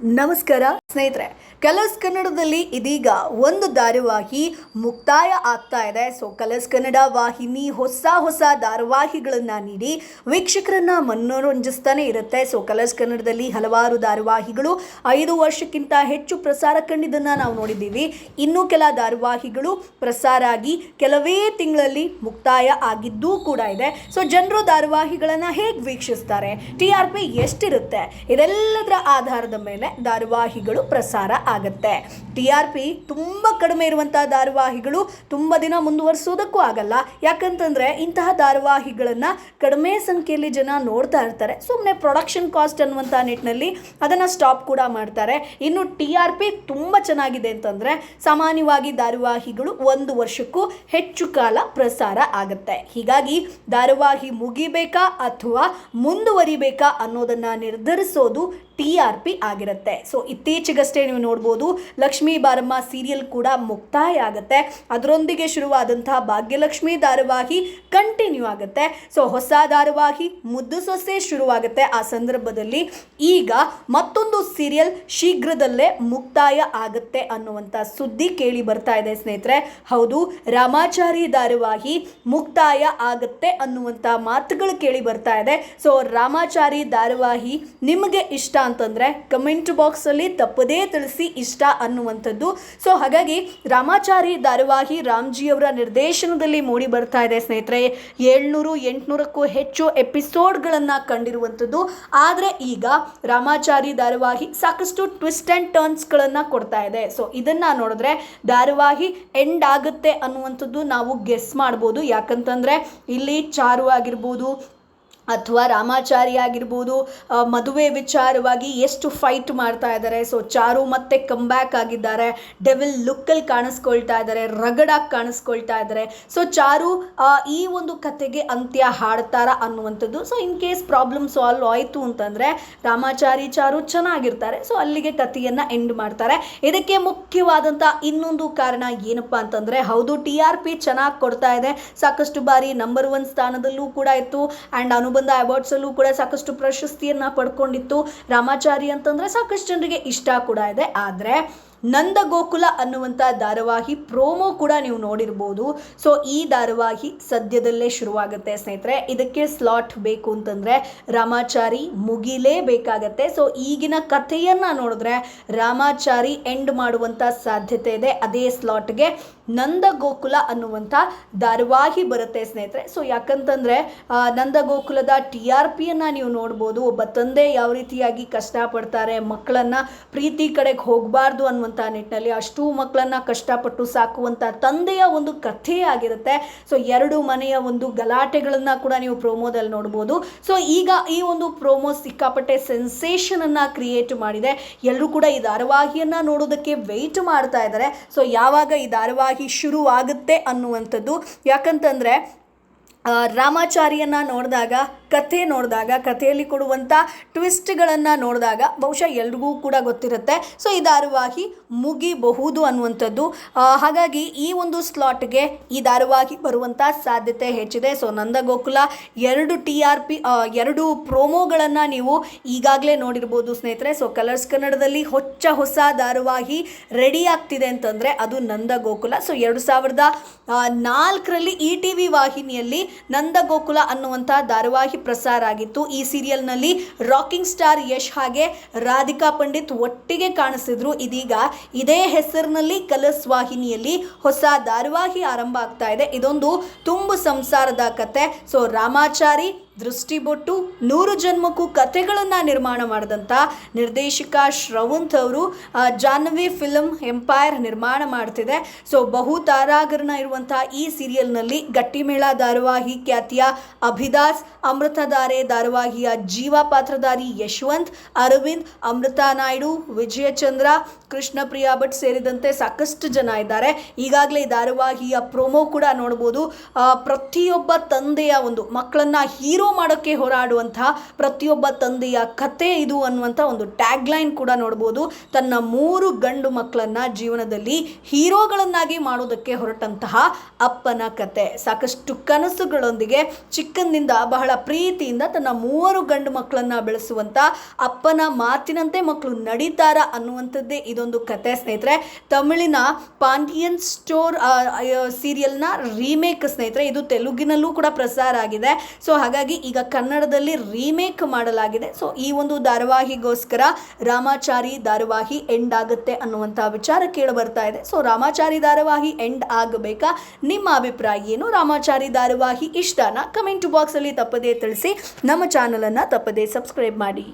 ನಮಸ್ಕಾರ ಸ್ನೇಹಿತರೆ ಕಲರ್ಸ್ ಕನ್ನಡದಲ್ಲಿ ಇದೀಗ ಒಂದು ಧಾರಾವಾಹಿ ಮುಕ್ತಾಯ ಆಗ್ತಾ ಇದೆ. ಸೊ ಕಲರ್ಸ್ ಕನ್ನಡ ವಾಹಿನಿ ಹೊಸ ಹೊಸ ಧಾರಾವಾಹಿಗಳನ್ನು ನೀಡಿ ವೀಕ್ಷಕರನ್ನ ಮನೋರಂಜಿಸ್ತಾನೆ ಇರುತ್ತೆ. ಸೊ ಕಲರ್ಸ್ ಕನ್ನಡದಲ್ಲಿ ಹಲವಾರು ಧಾರಾವಾಹಿಗಳು ಐದು ವರ್ಷಕ್ಕಿಂತ ಹೆಚ್ಚು ಪ್ರಸಾರ ಕಂಡಿದ್ದನ್ನು ನಾವು ನೋಡಿದ್ದೀವಿ. ಇನ್ನೂ ಕೆಲ ಧಾರಾವಾಹಿಗಳು ಪ್ರಸಾರ ಆಗಿ ಕೆಲವೇ ತಿಂಗಳಲ್ಲಿ ಮುಕ್ತಾಯ ಆಗಿದ್ದೂ ಕೂಡ ಇದೆ. ಸೊ ಜನರು ಧಾರಾವಾಹಿಗಳನ್ನು ಹೇಗೆ ವೀಕ್ಷಿಸ್ತಾರೆ? ಟಿ ಆರ್ ಪಿ ಎಷ್ಟಿರುತ್ತೆ? ಇದೆಲ್ಲದರ ಆಧಾರದ ಮೇಲೆ ಧಾರಾವಾಹಿಗಳು ಪ್ರಸಾರ ಆಗುತ್ತೆ. ಟಿ ಆರ್ ಪಿ ತುಂಬ ಕಡಿಮೆ ಇರುವಂತಹ ಧಾರಾವಾಹಿಗಳು ತುಂಬ ದಿನ ಮುಂದುವರಿಸೋದಕ್ಕೂ ಆಗಲ್ಲ. ಯಾಕಂತಂದ್ರೆ ಇಂತಹ ಧಾರಾವಾಹಿಗಳನ್ನ ಕಡಿಮೆ ಸಂಖ್ಯೆಯಲ್ಲಿ ಜನ ನೋಡ್ತಾ ಇರ್ತಾರೆ. ಸುಮ್ಮನೆ ಪ್ರೊಡಕ್ಷನ್ ಕಾಸ್ಟ್ ಅನ್ನುವಂಥ ನಿಟ್ಟಿನಲ್ಲಿ ಅದನ್ನು ಸ್ಟಾಪ್ ಕೂಡ ಮಾಡ್ತಾರೆ. ಇನ್ನು ಟಿ ಆರ್ ಪಿ ತುಂಬ ಚೆನ್ನಾಗಿದೆ ಅಂತಂದರೆ ಸಾಮಾನ್ಯವಾಗಿ ಧಾರಾವಾಹಿಗಳು ಒಂದು ವರ್ಷಕ್ಕೂ ಹೆಚ್ಚು ಕಾಲ ಪ್ರಸಾರ ಆಗುತ್ತೆ. ಹೀಗಾಗಿ ಧಾರಾವಾಹಿ ಮುಗಿಬೇಕಾ ಅಥವಾ ಮುಂದುವರಿಬೇಕಾ ಅನ್ನೋದನ್ನು ನಿರ್ಧರಿಸೋದು ಟಿ ಆರ್ ಪಿ ಆಗಿರುತ್ತೆ. ಸೊ ಇತ್ತೀಚೆಗಷ್ಟೇ ನೀವು ನೋಡ್ಬೋದು, ಲಕ್ಷ್ಮೀ ಬಾರಮ್ಮ ಸೀರಿಯಲ್ ಕೂಡ ಮುಕ್ತಾಯ ಆಗುತ್ತೆ. ಅದರೊಂದಿಗೆ ಶುರುವಾದಂತಹ ಭಾಗ್ಯಲಕ್ಷ್ಮಿ ಧಾರಾವಾಹಿ ಕಂಟಿನ್ಯೂ ಆಗುತ್ತೆ. ಸೊ ಹೊಸ ಧಾರಾವಾಹಿ ಮುದ್ದು ಸೊಸೆ ಶುರುವಾಗುತ್ತೆ ಆ ಸಂದರ್ಭದಲ್ಲಿ. ಈಗ ಮತ್ತೊಂದು ಸೀರಿಯಲ್ ಶೀಘ್ರದಲ್ಲೇ ಮುಕ್ತಾಯ ಆಗುತ್ತೆ ಅನ್ನುವಂಥ ಸುದ್ದಿ ಕೇಳಿ ಬರ್ತಾ ಇದೆ ಸ್ನೇಹಿತರೆ. ಹೌದು, ರಾಮಾಚಾರಿ ಧಾರಾವಾಹಿ ಮುಕ್ತಾಯ ಆಗುತ್ತೆ ಅನ್ನುವಂಥ ಮಾತುಗಳು ಕೇಳಿ ಬರ್ತಾ ಇದೆ. ಸೊ ರಾಮಾಚಾರಿ ಧಾರಾವಾಹಿ ನಿಮಗೆ ಇಷ್ಟ ಅಂತಂದರೆ ಕಮೆಂಟ್ ಬಾಕ್ಸಲ್ಲಿ ತಪ್ಪದೇ ತಿಳಿಸಿ ಇಷ್ಟ ಅನ್ನುವಂಥದ್ದು. ಸೊ ಹಾಗಾಗಿ ರಾಮಾಚಾರಿ ಧಾರಾವಾಹಿ ರಾಮ್ಜಿಯವರ ನಿರ್ದೇಶನದಲ್ಲಿ ಮೂಡಿ ಬರ್ತಾ ಇದೆ ಸ್ನೇಹಿತರೆ. ಏಳ್ನೂರು, ಎಂಟುನೂರಕ್ಕೂ ಹೆಚ್ಚು ಎಪಿಸೋಡ್ಗಳನ್ನು ಕಂಡಿರುವಂಥದ್ದು. ಆದರೆ ಈಗ ರಾಮಾಚಾರಿ ಧಾರಾವಾಹಿ ಸಾಕಷ್ಟು ಟ್ವಿಸ್ಟ್ ಆ್ಯಂಡ್ ಟರ್ನ್ಸ್ಗಳನ್ನು ಕೊಡ್ತಾ ಇದೆ. ಸೊ ಇದನ್ನು ನೋಡಿದ್ರೆ ಧಾರಾವಾಹಿ ಎಂಡ್ ಆಗುತ್ತೆ ಅನ್ನುವಂಥದ್ದು ನಾವು ಗೆಸ್ ಮಾಡ್ಬೋದು. ಯಾಕಂತಂದರೆ ಇಲ್ಲಿ ಚಾರು ಆಗಿರ್ಬೋದು ಅಥವಾ ರಾಮಾಚಾರಿ ಆಗಿರ್ಬೋದು ಮದುವೆ ವಿಚಾರವಾಗಿ ಎಷ್ಟು ಫೈಟ್ ಮಾಡ್ತಾ ಇದ್ದಾರೆ. ಸೊ ಚಾರು ಮತ್ತೆ ಕಂಬ್ಯಾಕ್ ಆಗಿದ್ದಾರೆ. ಡೆವಿಲ್ ಲುಕ್ಕಲ್ಲಿ ಕಾಣಿಸ್ಕೊಳ್ತಾ ಇದ್ದಾರೆ, ರಗಡಾಗಿ ಕಾಣಿಸ್ಕೊಳ್ತಾ ಇದ್ದಾರೆ. ಸೊ ಚಾರು ಈ ಒಂದು ಕತೆಗೆ ಅಂತ್ಯ ಹಾಡ್ತಾರ ಅನ್ನುವಂಥದ್ದು. So in case problem solve ಆಯಿತು ಅಂತಂದರೆ, ರಾಮಾಚಾರಿ ಚಾರು ಚೆನ್ನಾಗಿರ್ತಾರೆ. ಸೊ ಅಲ್ಲಿಗೆ ಕಥೆಯನ್ನು ಎಂಡ್ ಮಾಡ್ತಾರೆ. ಇದಕ್ಕೆ ಮುಖ್ಯವಾದಂಥ ಇನ್ನೊಂದು ಕಾರಣ ಏನಪ್ಪ ಅಂತಂದರೆ, ಹೌದು ಟಿ ಆರ್ ಪಿ ಚೆನ್ನಾಗಿ ಕೊಡ್ತಾ ಇದೆ. ಸಾಕಷ್ಟು ಬಾರಿ ನಂಬರ್ ಒನ್ ಸ್ಥಾನದಲ್ಲೂ ಕೂಡ ಇತ್ತು. ಆ್ಯಂಡ್ ಅನುಬಂಧ ಅವಾರ್ಡ್ಸಲ್ಲೂ ಕೂಡ ಸಾಕಷ್ಟು ಪ್ರಶಸ್ತಿಯನ್ನು ಪಡ್ಕೊಂಡಿತ್ತು ರಾಮಾಚಾರಿ ಅಂತಂದರೆ ಸಾಕಷ್ಟು ಜನರಿಗೆ ಇಷ್ಟ ಕೂಡ ಇದೆ. ಆದರೆ ನಂದ ಗೋಕುಲ ಅನ್ನುವಂಥ ಧಾರಾವಾಹಿ ಪ್ರೋಮೋ ಕೂಡ ನೀವು ನೋಡಿರ್ಬೋದು. ಸೊ ಈ ಧಾರಾವಾಹಿ ಸದ್ಯದಲ್ಲೇ ಶುರುವಾಗುತ್ತೆ ಸ್ನೇಹಿತರೆ. ಇದಕ್ಕೆ ಸ್ಲಾಟ್ ಬೇಕು ಅಂತಂದರೆ ರಾಮಾಚಾರಿ ಮುಗಿಲೇಬೇಕಾಗತ್ತೆ ಸೊ ಈಗಿನ ಕಥೆಯನ್ನು ನೋಡಿದ್ರೆ ರಾಮಾಚಾರಿ ಎಂಡ್ ಮಾಡುವಂಥ ಸಾಧ್ಯತೆ ಇದೆ. ಅದೇ ಸ್ಲಾಟ್ಗೆ ನಂದ ಗೋಕುಲ ಅನ್ನುವಂಥ ಧಾರಾವಾಹಿ ಬರುತ್ತೆ ಸ್ನೇಹಿತರೆ. ಸೊ ಯಾಕಂತಂದರೆ ನಂದಗೋಕುಲದ ನಂದ ಗೋಕುಲದ ಟಿ ಆರ್ ಪಿಯನ್ನು ನೀವು ನೋಡ್ಬೋದು. ಒಬ್ಬ ತಂದೆ ಯಾವ ರೀತಿಯಾಗಿ ಕಷ್ಟಪಡ್ತಾರೆ, ಮಕ್ಕಳನ್ನು ಪ್ರೀತಿ ಕಡೆಗೆ ಹೋಗಬಾರ್ದು ಅನ್ನುವಂಥ ನಿಟ್ಟಿನಲ್ಲಿ ಅಷ್ಟೂ ಮಕ್ಕಳನ್ನು ಕಷ್ಟಪಟ್ಟು ಸಾಕುವಂಥ ತಂದೆಯ ಒಂದು ಕಥೆ ಆಗಿರುತ್ತೆ ಸೊ ಎರಡು ಮನೆಯ ಒಂದು ಗಲಾಟೆಗಳನ್ನು ಕೂಡ ನೀವು ಪ್ರೋಮೋದಲ್ಲಿ ನೋಡ್ಬೋದು. ಸೊ ಈಗ ಈ ಒಂದು ಪ್ರೋಮೋ ಸಿಕ್ಕಾಪಟ್ಟೆ ಸೆನ್ಸೇಷನನ್ನು ಕ್ರಿಯೇಟ್ ಮಾಡಿದೆ. ಎಲ್ಲರೂ ಕೂಡ ಈ ಧಾರಾವಾಹಿಯನ್ನು ನೋಡೋದಕ್ಕೆ ವೆಯ್ಟ್ ಮಾಡ್ತಾ ಇದ್ದಾರೆ. ಸೊ ಯಾವಾಗ ಈ ಧಾರಾವಾಹಿ ಶುರು ಆಗುತ್ತೆ ಅನ್ನುವಂಥದ್ದು. ಯಾಕಂತಂದರೆ ರಾಮಾಚಾರಿಯನ್ನು ನೋಡಿದಾಗ ಕಥೆ ನೋಡಿದಾಗ, ಕಥೆಯಲ್ಲಿ ಕೊಡುವಂಥ ಟ್ವಿಸ್ಟ್ಗಳನ್ನು ನೋಡಿದಾಗ ಬಹುಶಃ ಎಲ್ರಿಗೂ ಕೂಡ ಗೊತ್ತಿರುತ್ತೆ. ಸೊ ಈ ಧಾರಾವಾಹಿ ಮುಗಿಬಹುದು ಅನ್ನುವಂಥದ್ದು. ಹಾಗಾಗಿ ಈ ಒಂದು ಸ್ಲಾಟ್ಗೆ ಈ ಧಾರಾವಾಹಿ ಬರುವಂಥ ಸಾಧ್ಯತೆ ಹೆಚ್ಚಿದೆ. ಸೊ ನಂದಗೋಕುಲ ಎರಡು ಟಿ ಆರ್ ಪಿ ಎರಡು ಪ್ರೋಮೋಗಳನ್ನು ನೀವು ಈಗಾಗಲೇ ನೋಡಿರ್ಬೋದು ಸ್ನೇಹಿತರೆ. ಸೊ ಕಲರ್ಸ್ ಕನ್ನಡದಲ್ಲಿ ಹೊಚ್ಚ ಹೊಸ ಧಾರಾವಾಹಿ ರೆಡಿ ಆಗ್ತಿದೆ ಅಂತಂದರೆ ಅದು ನಂದಗೋಕುಲ. ಸೊ ಎರಡು ಸಾವಿರದ ನಾಲ್ಕರಲ್ಲಿ ಇ ಟಿ ವಿ ವಾಹಿನಿಯಲ್ಲಿ ನಂದಗೋಕುಲ ಅನ್ನುವಂಥ ಧಾರಾವಾಹಿ ಪ್ರಸಾರ ಆಗಿತ್ತು. ಈ ಸೀರಿಯಲ್ನಲ್ಲಿ ರಾಕಿಂಗ್ ಸ್ಟಾರ್ ಯಶ್ ಹಾಗೆ ರಾಧಿಕಾ ಪಂಡಿತ್ ಒಟ್ಟಿಗೆ ಕಾಣಿಸಿದ್ರು. ಇದೀಗ ಇದೇ ಹೆಸರಿನಲ್ಲಿ ಕಲರ್ಸ್ ವಾಹಿನಿಯಲ್ಲಿ ಹೊಸ ಧಾರಾವಾಹಿ ಆರಂಭ ಆಗ್ತಾ ಇದೆ. ಇದೊಂದು ತುಂಬು ಸಂಸಾರದ ಕತೆ. ಸೊ, ರಾಮಾಚಾರಿ ದೃಷ್ಟಿಬೊಟ್ಟು ನೂರು ಜನ್ಮಕ್ಕೂ ಕಥೆಗಳನ್ನು ನಿರ್ಮಾಣ ಮಾಡಿದಂಥ ನಿರ್ದೇಶಕ ಶ್ರವಂತ್ ಅವರು ಜಾನ್ವಿ ಫಿಲ್ಮ್ ಎಂಪೈರ್ ನಿರ್ಮಾಣ ಮಾಡ್ತಿದೆ. ಸೊ ಬಹು ತಾರಾಗರಣ ಇರುವಂಥ ಈ ಸೀರಿಯಲ್ನಲ್ಲಿ ಗಟ್ಟಿಮೇಳ ಧಾರಾವಾಹಿ ಖ್ಯಾತಿಯ ಅಭಿದಾಸ್ ಅಮೃತಧಾರೆ ಧಾರಾವಾಹಿಯ ಜೀವ ಪಾತ್ರಧಾರಿ ಯಶವಂತ್, ಅರವಿಂದ್, ಅಮೃತಾ ನಾಯ್ಡು, ವಿಜಯಚಂದ್ರ, ಕೃಷ್ಣಪ್ರಿಯಾ ಭಟ್ ಸೇರಿದಂತೆ ಸಾಕಷ್ಟು ಜನ ಇದ್ದಾರೆ. ಈಗಾಗಲೇ ಧಾರಾವಾಹಿಯ ಪ್ರೋಮೋ ಕೂಡ ನೋಡ್ಬೋದು. ಪ್ರತಿಯೊಬ್ಬ ತಂದೆಯ ಒಂದು ಮಕ್ಕಳನ್ನ ಹೀರೋ ಹೀರೋ ಮಾಡೋಕ್ಕೆ ಹೋರಾಡುವಂತಹ ಪ್ರತಿಯೊಬ್ಬ ತಂದೆಯ ಕತೆ ಇದು ಅನ್ನುವಂಥ ಒಂದು ಟ್ಯಾಗ್ ಲೈನ್ ಕೂಡ ನೋಡ್ಬೋದು. ತನ್ನ ಮೂರು ಗಂಡು ಮಕ್ಕಳನ್ನ ಜೀವನದಲ್ಲಿ ಹೀರೋಗಳನ್ನಾಗಿ ಮಾಡೋದಕ್ಕೆ ಹೊರಟಂತಹ ಅಪ್ಪನ ಕತೆ. ಸಾಕಷ್ಟು ಕನಸುಗಳೊಂದಿಗೆ ಚಿಕ್ಕಂದಿಂದ ಬಹಳ ಪ್ರೀತಿಯಿಂದ ತನ್ನ ಮೂವರು ಗಂಡು ಮಕ್ಕಳನ್ನ ಬೆಳೆಸುವಂತ ಅಪ್ಪನ ಮಾತಿನಂತೆ ಮಕ್ಕಳು ನಡೀತಾರ ಅನ್ನುವಂಥದ್ದೇ ಇದೊಂದು ಕತೆ. ಸ್ನೇಹಿತರೆ, ತಮಿಳಿನ ಪಾಂಡಿಯನ್ ಸ್ಟೋರ್ ಸೀರಿಯಲ್ನ ರೀಮೇಕ್ ಸ್ನೇಹಿತರೆ, ಇದು ತೆಲುಗಿನಲ್ಲೂ ಕೂಡ ಪ್ರಸಾರ ಆಗಿದೆ. ಸೊ ಹಾಗಾಗಿ ಈಗ ಕನ್ನಡದಲ್ಲಿ ರೀಮೇಕ್ ಮಾಡಲಾಗಿದೆ. ಸೊ ಈ ಒಂದು ಧಾರಾವಾಹಿಗೋಸ್ಕರ ರಾಮಾಚಾರಿ ಧಾರಾವಾಹಿ ಎಂಡ್ ಆಗುತ್ತೆ ಅನ್ನುವಂಥ ವಿಚಾರ ಕೇಳಿ ಬರ್ತಾ ಇದೆ. ಸೊ ರಾಮಾಚಾರಿ ಧಾರಾವಾಹಿ ಎಂಡ್ ಆಗಬೇಕಾ? ನಿಮ್ಮ ಅಭಿಪ್ರಾಯ ಏನು? ರಾಮಾಚಾರಿ ಧಾರಾವಾಹಿ ಇಷ್ಟನಾ? ಕಮೆಂಟ್ ಬಾಕ್ಸಲ್ಲಿ ತಪ್ಪದೇ ತಿಳಿಸಿ. ನಮ್ಮ ಚಾನಲನ್ನು ತಪ್ಪದೇ ಸಬ್ಸ್ಕ್ರೈಬ್ ಮಾಡಿ.